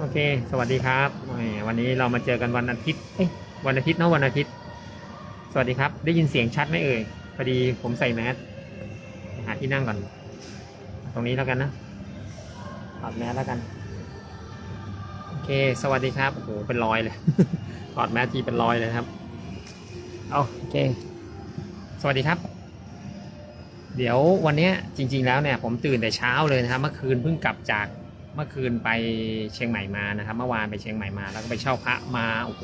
โอเค สวัสดีครับวันนี้เรามาเจอกันวันอาทิตย์เอ้ยวันอาทิตย์เนอะวันอาทิตย์ สวัสดีครับ ได้ยินเสียงชัดไหมเอ่ย พอดีผมใส่แมส หาที่นั่งก่อน ตรงนี้แล้วกันนะถอดแมสแล้วกัน โอเค สวัสดีครับ โอ้โห เป็นรอยเลย ถอดแมสทีเป็นรอยเลยครับ เอาโอเค สวัสดีครับ เดี๋ยววันนี้จริง ๆ แล้วเนี่ยผมตื่นแต่เช้าเลยนะครับ เมื่อคืนเพิ่งกลับจาก เมื่อคืนไปเชียงใหม่มานะครับ เมื่อวานไปเชียงใหม่มา แล้วก็ไปเช่าพระมาโอ้โห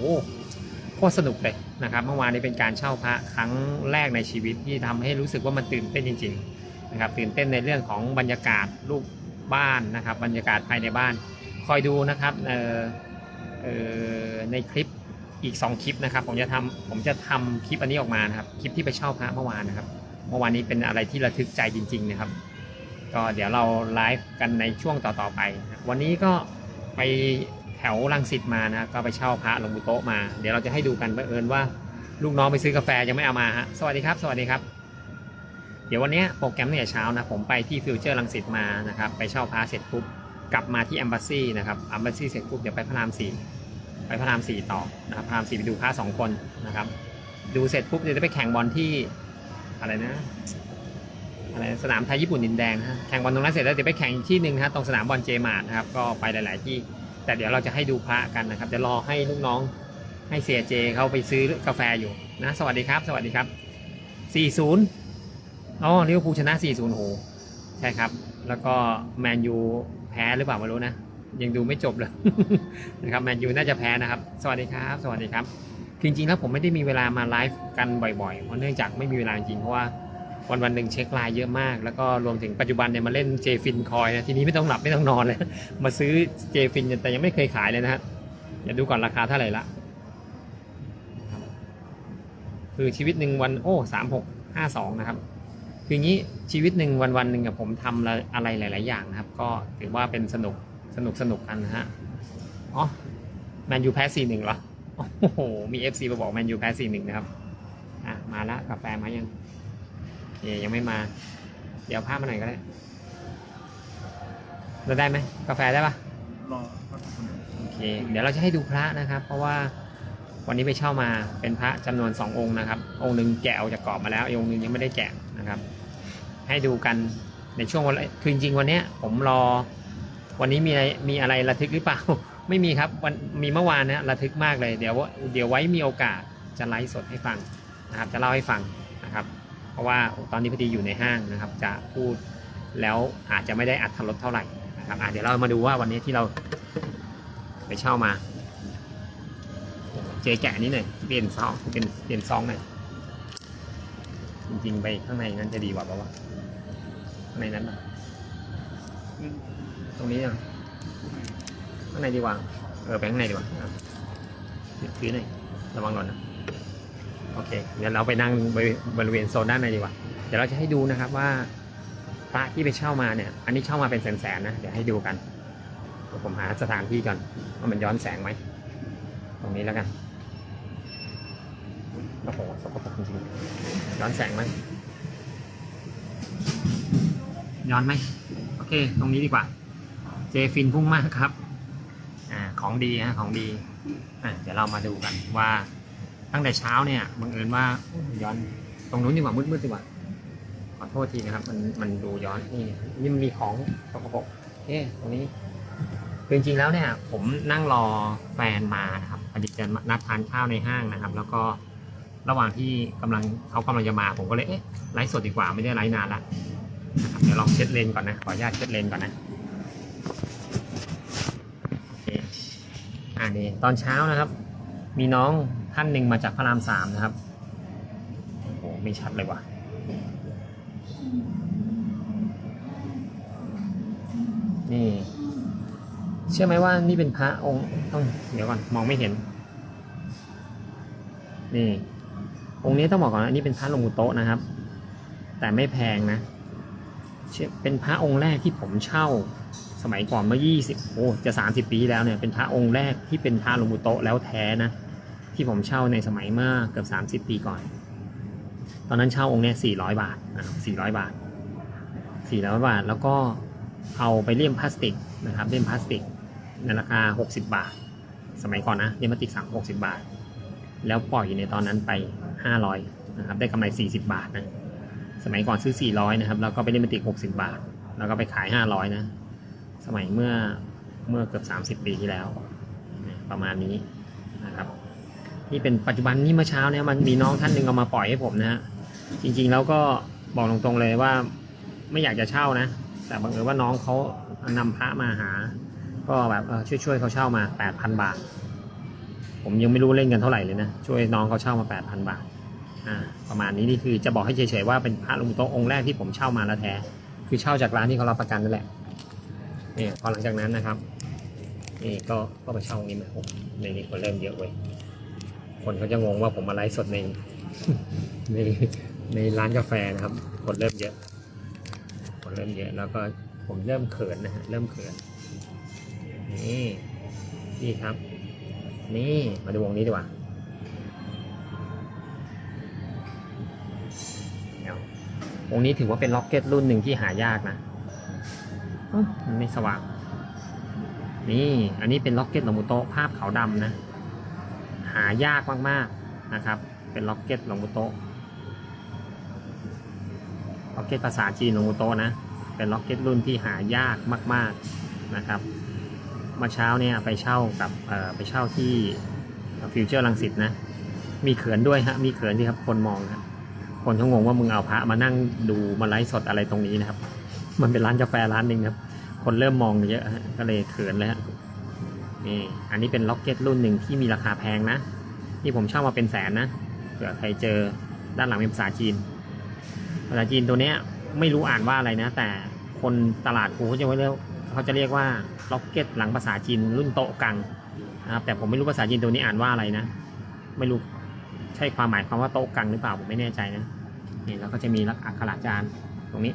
โคตรสนุกเลยนะครับ เมื่อวานนี้เป็นการเช่าพระครั้งแรกในชีวิตที่ทำให้รู้สึกว่ามันตื่นเต้นจริง ๆ นะครับ ตื่นเต้นในเรื่องของบรรยากาศรูปบ้านนะครับ บรรยากาศภายในบ้าน คอยดูนะครับเออเออในคลิปอีก 2 คลิปนะครับ ผมจะทำผมจะทำคลิปอันนี้ออกมานะครับ คลิปที่ไปเช่าพระเมื่อวานนะครับ เมื่อวานนี้เป็นอะไรที่ระทึกใจจริง ๆ นะครับ ก็เดี๋ยวเราไลฟ์กันในช่วงต่อๆไป วันนี้ก็ไปแถวลังสิตมานะก็ไปเช่าพระหลวงปู่โตมา เดี๋ยวเราจะให้ดูกันบังเอิญว่าลูกน้องไปซื้อกาแฟยังไม่เอามาฮะสวัสดีครับ สวัสดีครับ เดี๋ยววันนี้โปรแกรมเนี่ยเช้านะผมไปที่ฟิวเจอร์ลังสิตมานะครับไปเช่าพระเสร็จปุ๊บกลับมาที่ e m b a s s y นะครับ e m b a s s y เสร็จปุ๊บเดี๋ยวไปพระรามสี่ไปพระรามสี่ต่อนะครับพระรามสี่ไปดูพระสองคนนะครับ ดูเสร็จปุ๊บเดี๋ยวจะไปแข่งบอลที่อะไรนะ อะไรสนามไทยญี่ปุ่นดินแดงฮะแข่งบอลตรงนั้นเสร็จแล้วเดี๋ยวไปแข่งอีกที่หนึ่งนะฮะตรงสนามบอลเจมาร์ทนะครับก็ไปหลาย ๆ ที่ แต่เดี๋ยวเราจะให้ดูพระกันนะครับจะรอให้ลูกน้องให้เสียเจเขาไปซื้อกาแฟอยู่นะสวัสดีครับ สวัสดีครับ 40อ๋อลิเวอร์พูลชนะ 40โหใช่ครับ แล้วก็แมนยูแพ้หรือเปล่าไม่รู้นะยังดูไม่จบเลยนะครับแมนยูน่าจะแพ้นะครับ สวัสดีครับ สวัสดีครับ จริงๆแล้วผมไม่ได้มีเวลามาไลฟ์กันบ่อยๆ เพราะเนื่องจากไม่มีเวลาจริงเพราะว่า วันวันหนึ่งเช็คไลน์เยอะมาก แล้วก็รวมถึงปัจจุบันเนี่ยมาเล่นเจฟินคอยนะทีนี้ไม่ต้องหลับไม่ต้องนอนเลย มาซื้อเจฟินแต่ยังไม่เคยขายเลยนะฮะเดี๋ยวดูก่อนราคาเท่าไหร่ละคือชีวิตหนึ่งวันโอ้สามหกห้าสองนะครับคืองนี้ชีวิตหนึ่งวันวันหนึ่งอะผมทำอะไรหลาย ๆ อย่างนะครับ ก็ถือว่าเป็นสนุกสนุกสนุกกันนะฮะอ๋อแมนยูแพ้สี่หนึ่งเหรอโอ้โหมีเอฟซีมาบอกแมนยูแพ้สี่หนึ่งนะครับอะมาละกาแฟมายัง เคยังไม่มา เดี๋ยวภาพมาหน่อยก็ได้เราได้ไหมกาแฟได้ปะรอโอเค เดี๋ยวเราจะให้ดูพระนะครับ เพราะว่าวันนี้ไปเช่ามาเป็นพระจำนวนสององค์นะครับ องค์หนึ่งแกะออกจากกรอบมาแล้วองค์หนึ่งยังไม่ได้แกะนะครับ ให้ดูกันในช่วงวันคือจริงวันนี้ผมรอ วันนี้มีอะไรมีอะไรระทึกหรือเปล่า ไม่มีครับวันมีเมื่อวานนะระทึกมากเลย เดี๋ยวเดี๋ยวไว้มีโอกาสจะไลฟ์สดให้ฟังนะครับ จะเล่าให้ฟัง เพราะว่าตอนนี้พอดีอยู่ในห้างนะครับ จะพูดแล้วอาจจะไม่ได้อัดทรสเท่าไหร่นะครับเดี๋ยวเรามาดูว่าวันนี้ที่เราไปเช่ามา เจแกะนี้หน่อยเปลี่ยนซองเปลี่ยนเปลี่ยนซองหน่อยจริงๆไปข้างในนั้นจะดีกว่าเปล่าวะข้างในนั้นนะตรงนี้อะข้างในดีกว่าเออไปข้างในดีกว่าถือหน่อยระวังหล่นนะ เคเดี๋ยวเราไปนั่งบริเวณโซนด้านในดีกว่า เดี๋ยวเราจะให้ดูนะครับว่าพระที่ไปเช่ามาเนี่ย อันนี้เช่ามาเป็นแสนๆนะ เดี๋ยวให้ดูกันเดี๋ยวผมหาสถานที่ก่อนว่ามันย้อนแสงไหม ตรงนี้แล้วกันโอ้โหสกปรกจริงๆย้อนแสงไหมย้อนไหมโอเค ตรงนี้ดีกว่า เจฟินพุ่งมากครับ อ่า ของดีฮะ ของดี อ่า เดี๋ยวเรามาดูกันว่า ตั้งแต่เช้าเนี่ยบังเอิญว่าย้อนตรงนู้นดีกว่ามืดๆดีกว่าขอโทษทีนะครับ มันมันดูย้อนนี่นี่มันมีของสกปรกเอ๊ะตรงนี้คือจริงๆแล้วเนี่ย ผมนั่งรอแฟนมานะครับอดีตจะนัดทานข้าวในห้างนะครับ แล้วก็ระหว่างที่กำลังเขากำลังจะมาผมก็เลยเอ๊ะไลฟ์สดดีกว่าไม่ได้ไลฟ์นานละนะครับเดี๋ยวลองเช็ดเลนก่อนนะขออนุญาตเช็ดเลนก่อนนะโอเคอ่านี่ตอนเช้านะครับ มีน้อง ท่านหนึ่งมาจากพระรามสามนะครับ โอ้โห ไม่ชัดเลยว่ะ นี่ เชื่อไหมว่านี่เป็นพระองค์ต้องเดี๋ยวก่อน มองไม่เห็น นี่ องค์นี้ต้องบอกก่อนนะนนี้เป็นพระหลวงปู่โตะนะครับ แต่ไม่แพงนะ เป็นพระองค์แรกที่ผมเช่าสมัยก่อนเมื่อ 20 โอ้ จะ 30 ปีที่แล้วเนี่ย เป็นพระองค์แรกที่เป็นพระหลวงปู่โตะแล้วแท้นะ ที่ผมเช่าในสมัยเมื่อเกือบ30 ปีก่อน ตอนนั้นเช่าองค์เนี้ย400 บาทนะครับ400 บาท 400 บาท แล้วก็เอาไปเลี่ยมพลาสติกนะครับเลี่ยมพลาสติกในราคา 60 บาท สมัยก่อนนะเนมพลาสติกสั่ง60บาท แล้วปล่อยในตอนนั้นไป 500นะครับได้กำไร 40 บาทนะสมัยก่อนซื้อ 400นะครับแล้วก็ไปเนมพลาสติก 60 บาท แล้วก็ไปขาย 500นะสมัยเมื่อเมื่อเกือบ 30 ปีที่แล้ว ประมาณนี้นะครับ นี่เป็นปัจจุบันนี่เมื่อเช้าเนี่ยมันมีน้องท่านหนึ่งเอามาปล่อยให้ผมนะฮะจริงๆแล้วก็บอกตรงๆเลยว่าไม่อยากจะเช่านะ แต่บังเอิญว่าน้องเขานำพระมาหา ก็แบบช่วยๆเขาเช่ามา 8,000 บาท ผมยังไม่รู้เล่นกันเท่าไหร่เลยนะช่วยน้องเขาเช่ามา 8,000 บาทอ่าประมาณนี้นี่คือจะบอกให้เฉยๆว่าเป็นพระหลุงโต๊ะองค์แรกที่ผมเช่ามาแล้วแท้คือเช่าจากร้านที่เขารับประกันนั่นแหละนี่พอหลังจากนั้นนะครับนี่ก็ก็ไปเช่าองนี้มาโอ้ในนี้คนเริ่มเยอะเว้ย คนเขาจะงงว่าผมมาไลฟ์สดในในในร้านกาแฟนะครับ คนเริ่มเยอะ คนเริ่มเยอะ แล้วก็ผมเริ่มเขินนะฮะ เริ่มเขิน นี่นี่ครับ นี่มาดูวงนี้ดีกว่าเดี๋ยววงนี้ถือว่าเป็นล็อกเก็ตรุ่นหนึ่งที่หายากนะอ๊ะมันไม่สว่าง นี่ อันนี้เป็นล็อกเก็ตโนมุโตะภาพขาวดำนะ หายากมากๆนะครับ เป็นล็อกเก็ตโนมุโตล็อกเก็ตภาษาจีนโนมุโตนะ เป็นล็อกเก็ตรุ่นที่หายากมาก ๆนะครับ เมื่อเช้าเนี่ยไปเช่ากับไปเช่าที่ฟิวเจอร์ลังสิตนะ มีเขินด้วยฮะ มีเขินที่ครับ คนมองครับคนเขางงว่ามึงเอาพระมานั่งดูมาไลฟ์สดอะไรตรงนี้นะครับ มันเป็นร้านกาแฟร้านหนึ่งครับ คนเริ่มมองเยอะฮะก็เลยเขินเลยฮะ นี่อันนี้เป็นล็อกเก็ตรุ่นหนึ่งที่มีราคาแพงนะ ที่ผมเช่ามาเป็นแสนนะเผื่อใครเจอด้านหลังเป็นภาษาจีนภาษาจีนตัวเนี้ยไม่รู้อ่านว่าอะไรนะ แต่คนตลาดกูเขาจะเรียกเขาจะเรียกว่าล็อกเก็ตหลังภาษาจีนรุ่นโตะกังนะครับแต่ผมไม่รู้ภาษาจีนตัวนี้อ่านว่าอะไรนะ ไม่รู้ใช่ความหมายความว่าโตะกังหรือเปล่าผมไม่แน่ใจนะนี่แล้วก็จะมีลักอักขระจานตรงนี้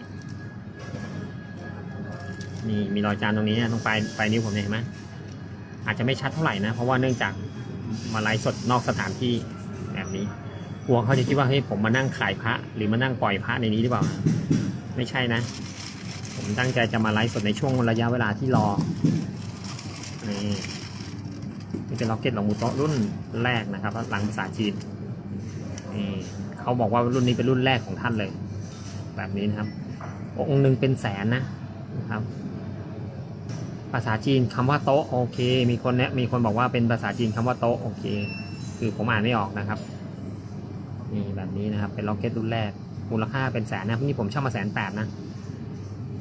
นี่มีรอยจานตรงนี้นะตรงปลายปลายนิ้วผมเนี่ยเห็นไหม อาจจะไม่ชัดเท่าไหร่นะ เพราะว่าเนื่องจากมาไลฟ์สดนอกสถานที่แบบนี้ กลัวเขาจะคิดว่าเฮ้ยผมมานั่งขายพระหรือมานั่งปล่อยพระในนี้หรือเปล่า ไม่ใช่นะ ผมตั้งใจจะมาไลฟ์สดในช่วงระยะเวลาที่รอ นี่นี่เป็นล็อกเก็ตหลวงปู่โตรุ่นแรกนะครับหลังภาษาจีนนี่เขาบอกว่ารุ่นนี้เป็นรุ่นแรกของท่านเลย แบบนี้นะครับ องค์หนึ่งเป็นแสนนะนะครับ ภาษาจีนคำว่าโต๊ะโอเค มีคนเนี้ยมีคนบอกว่าเป็นภาษาจีนคำว่าโต๊ะโอเค คือผมอ่านไม่ออกนะครับนี่แบบนี้นะครับ เป็นล็อกเก็ตรุ่นแรก มูลค่าเป็นแสนนะนี่ผมเช่ามาแสนแปดนะ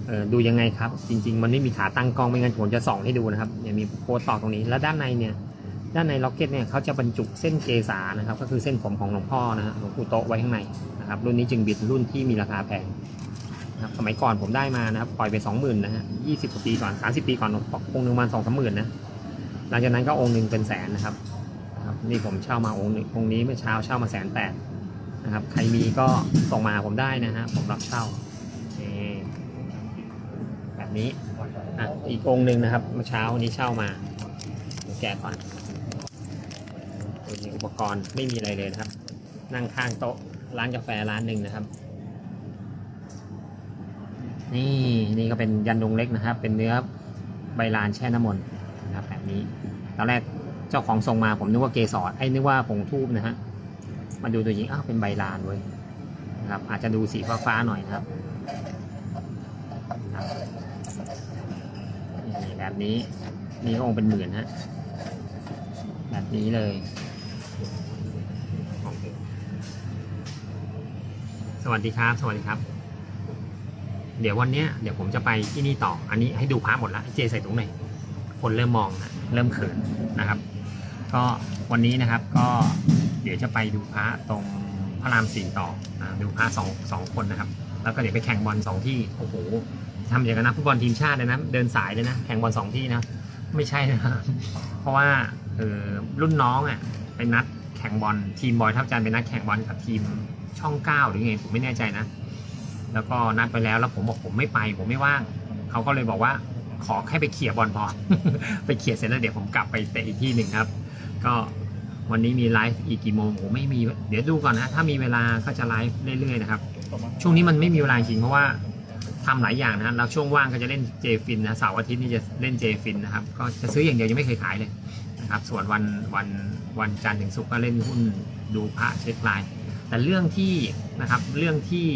เออดูยังไงครับ จริง ๆ มันไม่มีขาตั้งกล้องไม่งั้นผมจะส่องให้ดูนะครับเนี่ยมีโค้ดต่อตรงนี้แล้วด้านในเนี่ยด้านในล็อกเก็ตเนี่ยเขาจะบรรจุเส้นเกษานะครับ ก็คือเส้นผมของหลวงพ่อนะฮะหลวงปู่โตะไว้ข้างในนะครับรุ่นนี้จึงบิดรุ่นที่มีราคาแพง นะครับสมัยก่อนผมได้มานะครับปล่อยไปสองหมื่นนะฮะยี่สิบกว่าปีก่อนสามสิบปีก่อนองค์หนึ่งมาณสองสามหมื่นนะหลังจากนั้นก็องค์หนึ่งเป็นแสนนะครับครับนี่ผมเช่ามาองค์นึงองค์นี้เมื่อเช้าเช่ามาแสนแปดนะครับใครมีก็ส่งมาผมได้นะฮะผมรับเช่าแบบนี้อะอีกองค์หนึ่งนะครับเมื่อเช้านี้เช่ามาแกะก่อนตัวอุปกรณ์ไม่มีอะไรเลยนะครับ นั่งข้างโต๊ะร้านกาแฟร้านหนึ่งนะครับ นี่นี่ก็เป็นยันดงเล็กนะครับ เป็นเนื้อใบลานแช่น้ำมนต์นะครับแบบนี้ตอนแรกเจ้าของส่งมาผมนึกว่าเกสรไอ้นึกว่าผงทูบนะฮะมาดูตัวจริงอ้าวเป็นใบลานเว้ยนะครับอาจจะดูสีฟ้าๆหน่อยนะครับครับนี่แบบนี้นี่ก็องค์เป็นหมื่นฮะแบบนี้เลยสวัสดีครับ สวัสดีครับ เดี๋ยววันเนี้ยเดี๋ยวผมจะไปที่นี่ต่อ อันนี้ให้ดูพระหมดแล้วเจใส่ถุงหน่อยคนเริ่มมองนะเริ่มเขินนะครับ ก็วันนี้นะครับก็เดี๋ยวจะไปดูพระตรงพระรามสี่ต่อนะดูพระสองสองคนนะครับ แล้วก็เดี๋ยวไปแข่งบอลสองที่โอ้โหทำอย่างกับนักฟุตบอลทีมชาติเลยนะเดินสายเลยนะแข่งบอลสองที่นะไม่ใช่นะเพราะว่าเออรุ่นน้องอะไปนัดแข่งบอลทีมบอยทับจันทร์ไปนัดแข่งบอลกับทีมช่องเก้าหรือไงผมไม่แน่ใจนะ แล้วก็นัดไปแล้วแล้วผมบอกผมไม่ไป ผมไม่ว่างเขาก็เลยบอกว่าขอแค่ไปเขี่ยบอลพอ ไปเขี่ยเสร็จแล้วเดี๋ยวผมกลับไปเตะอีกที่หนึ่งครับ ก็วันนี้มีไลฟ์อีกกี่โมงโอ้ไม่มีเดี๋ยวดูก่อนนะถ้ามีเวลาก็จะไลฟ์เรื่อยๆนะครับช่วงนี้มันไม่มีเวลาจริงเพราะว่าทำหลายอย่างนะเราช่วงว่างก็จะเล่นเจฟินนะเสาร์อาทิตย์นี่จะเล่นเจฟินนะครับก็จะซื้ออย่างเดียวยังไม่เคยขายเลยนะครับส่วนวันวันวันจันทร์ถึงศุกร์ก็เล่นหุ้นดูพระเช็คลายแต่เรื่องที่นะครับเรื่องที่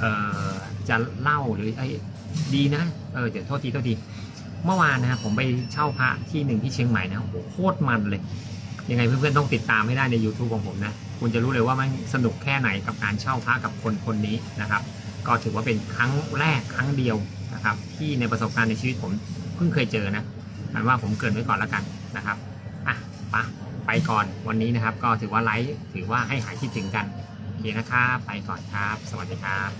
เออจะเล่าหรือไอ้ดีนะเออเดี๋ยวโทษทีโทษทีเมื่อวานนะครับผมไปเช่าพระที่หนึ่งที่เชียงใหม่นะโหโคตรมันเลย ยังไงเพื่อนๆต้องติดตามให้ได้ใน YouTube ของผมนะ คุณจะรู้เลยว่ามันสนุกแค่ไหนกับการเช่าพระกับคนคนนี้นะครับ ก็ถือว่าเป็นครั้งแรกครั้งเดียวนะครับ ที่ในประสบการณ์ในชีวิตผมเพิ่งเคยเจอนะอันว่าผมเกินไว้ก่อนแล้วกันนะครับอะไปะไปก่อนวันนี้นะครับ ก็ถือว่าไลฟ์ถือว่าให้หายคิดถึงกัน เคนะครับ ไปก่อนครับ สวัสดีครับ